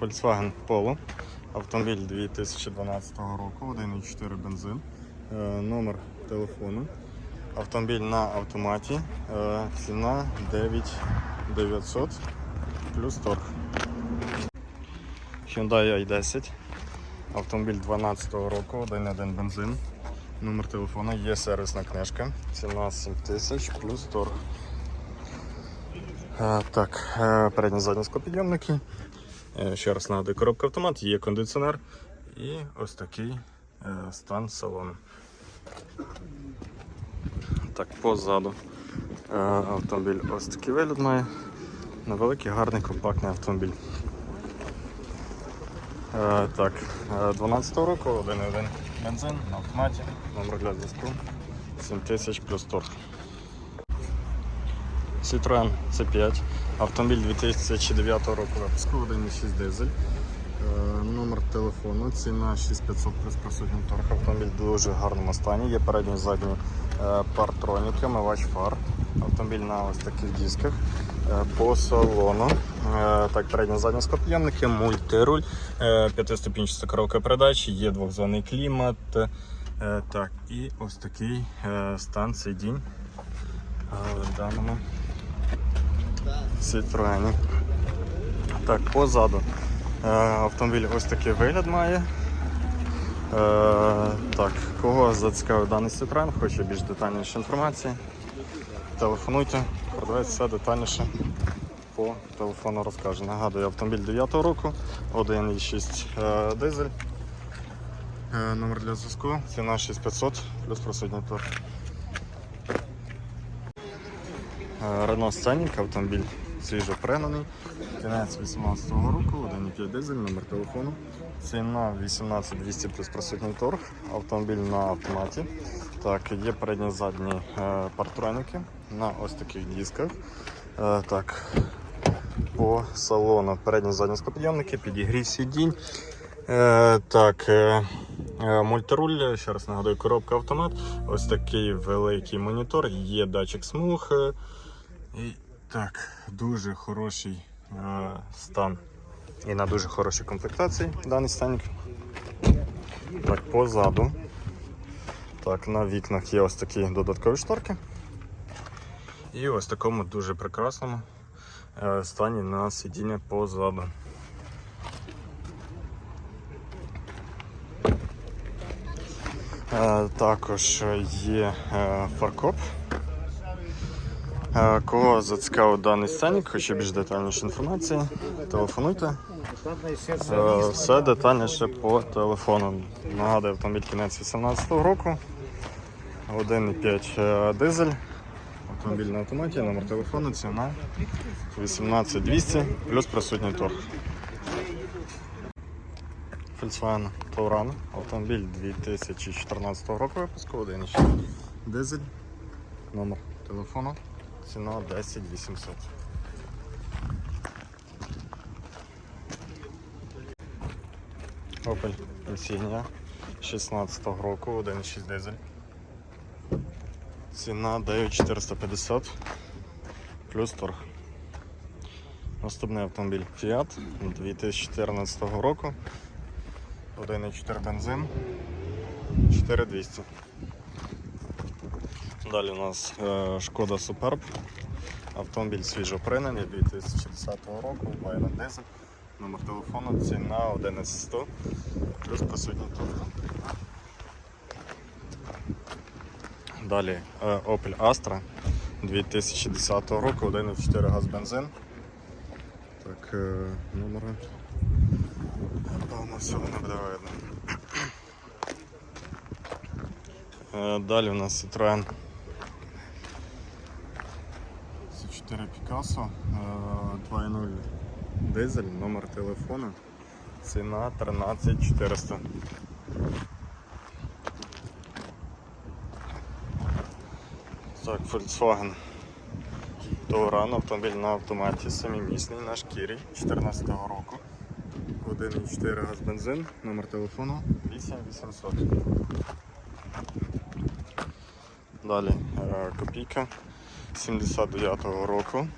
Volkswagen Polo. Автомобіль 2012 року, 1,4 бензин. Е, Номер телефону. Автомобіль на автоматі. Е, Ціна 9900 плюс торг. Hyundai i10. Автомобіль 2012 року, 1,1 бензин. Номер телефону, є сервісна книжка. Ціна 7000 плюс торг. Е, Так, передні задні склопідйомники. Е, Ще раз нагадую, коробка автомат, є кондиціонер і ось такий е, стан салону. Так, позаду е, автомобіль ось такий вигляд має. Невеликий, гарний, компактний автомобіль. Так, е, 12 року, 1,1 бензин на автоматі, номер для зв'язку 7000 плюс торг. Citroen C5, автомобіль 2009 року випуску, 1,6 дизель. Е, Номер телефону, ціна 6500 плюс присутній торг. Автомобіль в дуже гарному стані. Є передні і задні е, партроніки, мивач фар. Автомобіль на ось таких дисках. Е, По салону. Так, передні задні скоп'ємники, мультируль, п'ятиступінчаста коробка передач, є двохзонний клімат. Так, і ось такий стан сидінь в даному Citroen. Так, позаду. Е, Автомобіль ось такий вигляд має. Е, так, кого зацікавив даний Citroen, хоче більш детальніше інформації, телефонуйте, продавець все детальніше по телефону розкаже. Нагадую, автомобіль 9 року, 1,6 е, дизель. Номер для зв'язку, ціна 6500 плюс присутній торг. Renault Scenic, автомобіль свіжо пригнаний. Кінець 18 року, 1,5 дизель, номер телефону. Ціна 18200 плюс присутній торг. Автомобіль на автоматі. Так, є передні задні е, партроніки на ось таких дисках. Е, так, по салону передні задні скопідйомники, підігрів сидінь. Е, так, мультируль, ще раз нагадую, коробка автомат. Ось такий великий монітор, є датчик смуг. І так, дуже хороший е, стан і на дуже хорошій комплектації даний станік. Так, позаду. Так, на вікнах є ось такі додаткові шторки. І ось такому дуже прекрасному е, стані на сидіння позаду. Е, Також є е, фаркоп. Е, Кого зацікавив даний сценік, хоче більш детальніше інформації, телефонуйте. Е, Все детальніше по телефону. Нагадую, автомобіль кінець 2018 року. 1,5 е, дизель. Автомобіль на автоматі, номер телефону, ціна 18200 плюс присутній торг. Volkswagen Touran, автомобіль 2014 року випуску, 1,6 дизель, номер телефону, ціна 10 800. Opel Insignia 16 року, 1,6 дизель. Ціна 9450 плюс торг. Наступний автомобіль Fiat 2014 року. 1,4 бензин, 4200. Далі у нас е, Шкода Superb. Автомобіль свіжо пригнаний 2010 року, на дизель. Номер телефону, ціна 11100 плюс присутній торг. Далі е, Opel Astra 2010 року, 1,4 газ бензин. Так, е, номери. Напевно, всього не буде видно. Далі у нас Citroen C4 Picasso е, 2.0 дизель, номер телефону, ціна 13400. Так, Volkswagen Touran, автомобіль на автоматі, семимісний на шкірі 2014 року. 1,4 газ бензин, номер телефону 8800. Далі е, копійка 79-го року.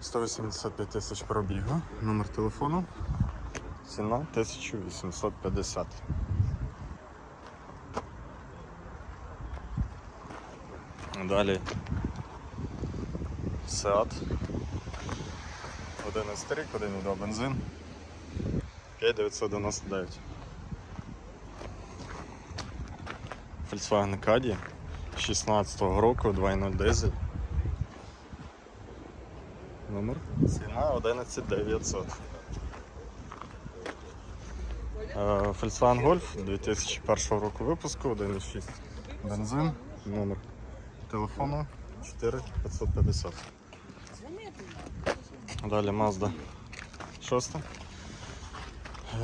185 тисяч пробігу. Номер телефону. Ціна 1850. Далі Seat. 11 рік, 1,2 бензин. 5999. Volkswagen Caddy 16 року, 2.0 дизель. Номер. Ціна 11900. Е, Volkswagen Golf 2001 року випуску, 1.6 бензин, номер телефону 4550. Далі Mazda 6.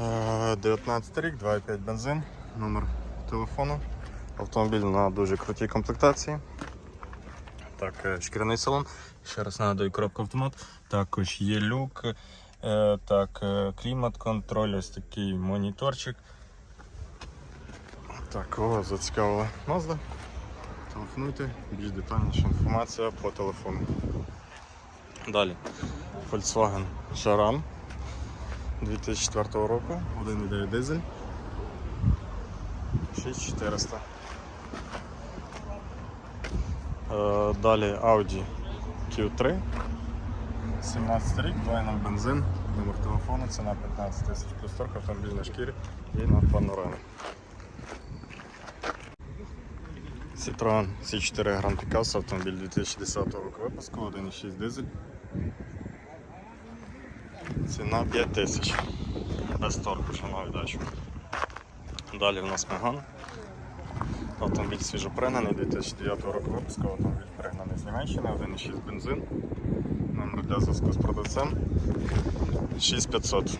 Е, 19 рік, 2.5 бензин, номер телефону. Автомобіль на дуже крутій комплектації. Так, е, шкіряний салон. Ще раз нагадую, коробка автомат. Також є люк, е, так, е, клімат-контроль, ось такий моніторчик. Так, кого зацікавила Mazda? Телефонуйте, більш детальніша інформація по телефону. Далі. Volkswagen Charan 2004 року, 1.9 дизель. 6400. Е, Далі Audi Q3. 17 рік, 2.0 бензин, номер телефону, ціна 15 тисяч плюс торг, автомобіль на шкірі і на панорамі. Citroen C4 Grand Picasso, автомобіль 2010 року випуску, 1.6 дизель. Ціна 5 тисяч. Без торгу, шановні дачу. Далі в нас Megane. Автомобіль свіжопригнаний 2009 року випуску, автомобіль пригнаний з Німеччини, 1.6 бензин. Номер для зв'язку з продавцем 6500.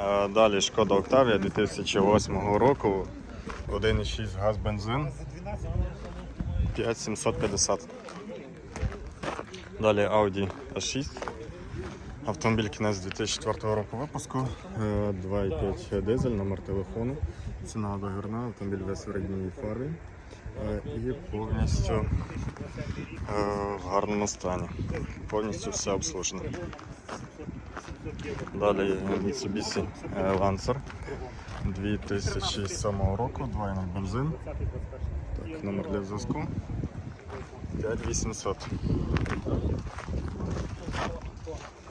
Е, Далі Шкода Octavia 2008 року, 1.6 газ бензин 5750. Далі Audi A6. Автомобіль кінець 2004 року випуску, е, 2,5 дизель, номер телефону. Ціна договірна, автомобіль весь в рідній фарбі е, і повністю е, в гарному стані. Повністю все обслужено. Далі Mitsubishi е, Lancer 2007 року, 2,0 бензин. Так, номер для зв'язку 5800.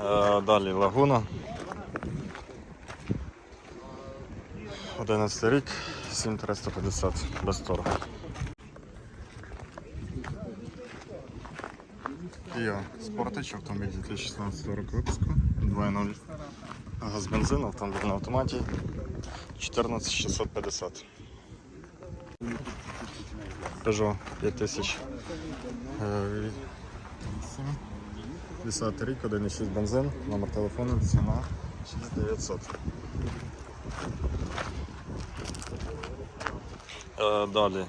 Е, Далі Лагуна. 11 рік, 7350 без торгу. Kia Sportage, автомобіль 2016 року випуску, 2.0 газ бензин, автомобіль на автоматі 14650. Peugeot 5000. Е, 8. 10 рік, 1,6 бензин, номер телефону, ціна 6900. Е, далі.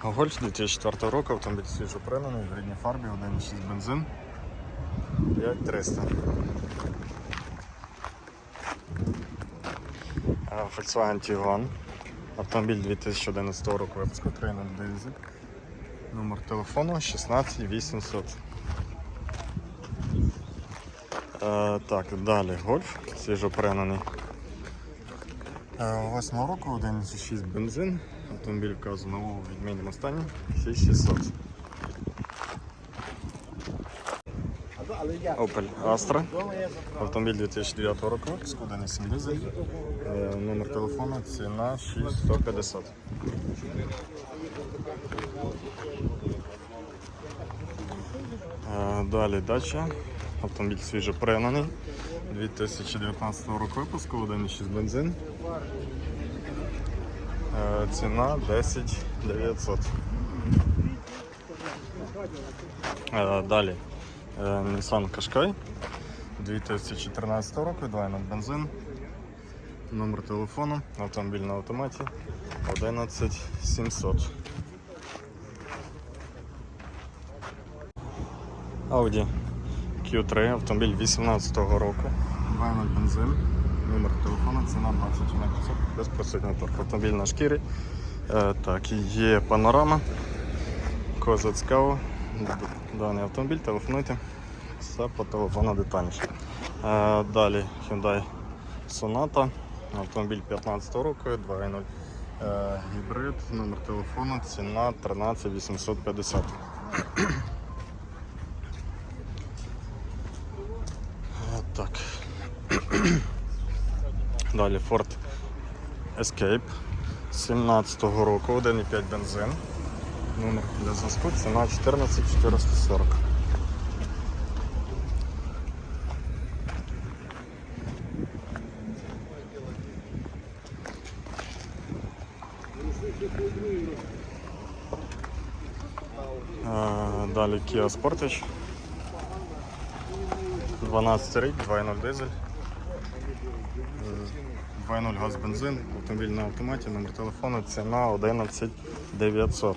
Гольф 2004 року, автомобіль свіжопринений, в рідній фарбі, 1,6 бензин, 5300. Е, Volkswagen Tiguan, автомобіль 2011 року випуску, 3.0 дизель, номер телефону 16800. Е, так, далі гольф, свіжопринений. Е, Восьмого року 1,6 бензин. Автомобіль вказано у відмінному стані 6600. Opel Astra. Автомобіль 2009 року випуску, 1,7 дизель. Е, Номер телефону, ціна 6150. Е, Далі дача. Автомобіль свіжопригнаний. 2019 року випуску, 1,6 бензин. Е, Ціна 10 900. Е, Далі е, Nissan Qashqai 2014 року, 2.0 бензин. Номер телефону, автомобіль на автоматі 11 700. Audi Q3, автомобіль 18 року. 2.0 бензин. Номер телефону, ціна 21 500, без присутнього торг. Автомобіль на шкірі. Е, так, є панорама. Кого зацікаво. Даний автомобіль, телефонуйте. Все по телефону детальніше. Е, далі Hyundai Sonata. Автомобіль 15 року, 2.0 е, гібрид, номер телефону, ціна 13 850. Е, Так. Далі Ford Escape 17-го року, 1,5 бензин. Номер для зв'язку, ціна 14 440. Е, Далі Kia Sportage. 12 рік, 2.0 дизель. Е, 2.0 газ бензин, автомобіль на автоматі, номер телефону, ціна 11 900.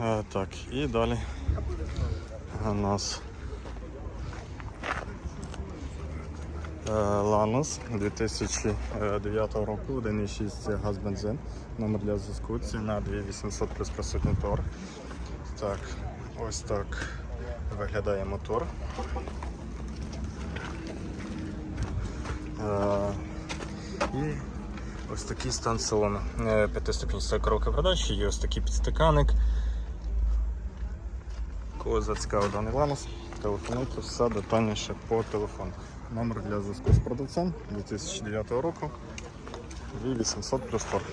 Е, Так, і далі у нас е, Ланос 2009 року, 1,6 газ бензин, номер для зв'язку, ціна 2800 плюс присутній торг. Так, ось так виглядає мотор. Е, І ось такий стан салону. Е, П'ятиступінчата коробка продаж, є ось такий підстаканник. Кого зацікавив даний ланос, телефонуйте все детальніше по телефону. Номер для зв'язку з продавцем 2009 року 2800 плюс торг.